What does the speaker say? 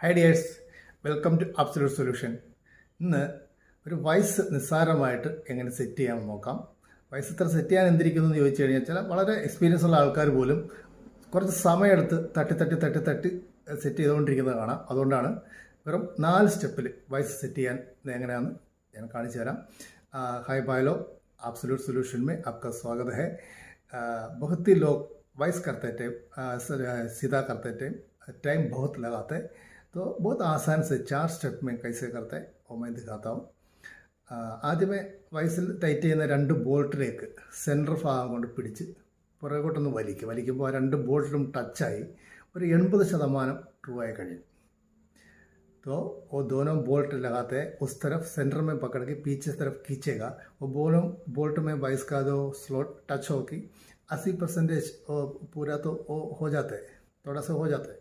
Hi dears welcome to absolute solution ഇന്ന് ഒരു വയസ്സ് നിസ്സാരമായിട്ട് എങ്ങനെ സെറ്റ് ചെയ്യാൻ നോക്കാം. വയസ്സ് ഇത്ര സെറ്റ് ചെയ്യാൻ എന്തിരിക്കുന്നു എന്ന് ചോദിച്ചു കഴിഞ്ഞാൽ ചില വളരെ എക്സ്പീരിയൻസ് ഉള്ള ആൾക്കാർ പോലും കുറച്ച് സമയമെടുത്ത് തട്ടി തട്ടി തട്ടി തട്ടി സെറ്റ് ചെയ്തുകൊണ്ടിരിക്കുന്നത് കാണാം. അതുകൊണ്ടാണ് വെറും നാല് സ്റ്റെപ്പിൽ വയസ്സ് സെറ്റ് ചെയ്യാൻ എങ്ങനെയാണെന്ന് ഞാൻ കാണിച്ചു തരാം. ഹൈ ബായലോ അബ്സലൂട്ട് സൊല്യൂഷൻ മേ ആപ്ക സ്വാഗത ഹെ ബഹുത്തി ലോക് വയസ്സ് കർത്തേറ്റേം സീതാ കർത്തേറ്റേം ടൈം ബഹുത്ത് ലഗാത്തേ. करते टाइम टाइम बहुत लगाते तो बहुत आसान से चार स्टेप में कैसे करते हैं वो मैं दिखाता हूँ ആ, ആദ്യമേ വയസ്സിൽ ടൈറ്റ് ചെയ്യുന്ന രണ്ട് ബോൾട്ടിലേക്ക് സെൻറ്റർ ഭാഗം കൊണ്ട് പിടിച്ച് പുറകോട്ടൊന്ന് വലിക്കും വലിക്കുമ്പോൾ ആ രണ്ട് ബോൾട്ടിലും ടച്ചായി ഒരു എൺപത് ശതമാനം ട്രൂ ആയി കഴിയും तो वो दोनों बोल्ट लगाते हैं उस तरफ सेंटर में पकड़ के पीछे तरफ खींचेगा वो दोनों बोल्ट में बाइस का जो स्लोट टच होगी अस्सी परसेंटेज पूरा तो वो हो जाता है थोड़ा सा हो जाता है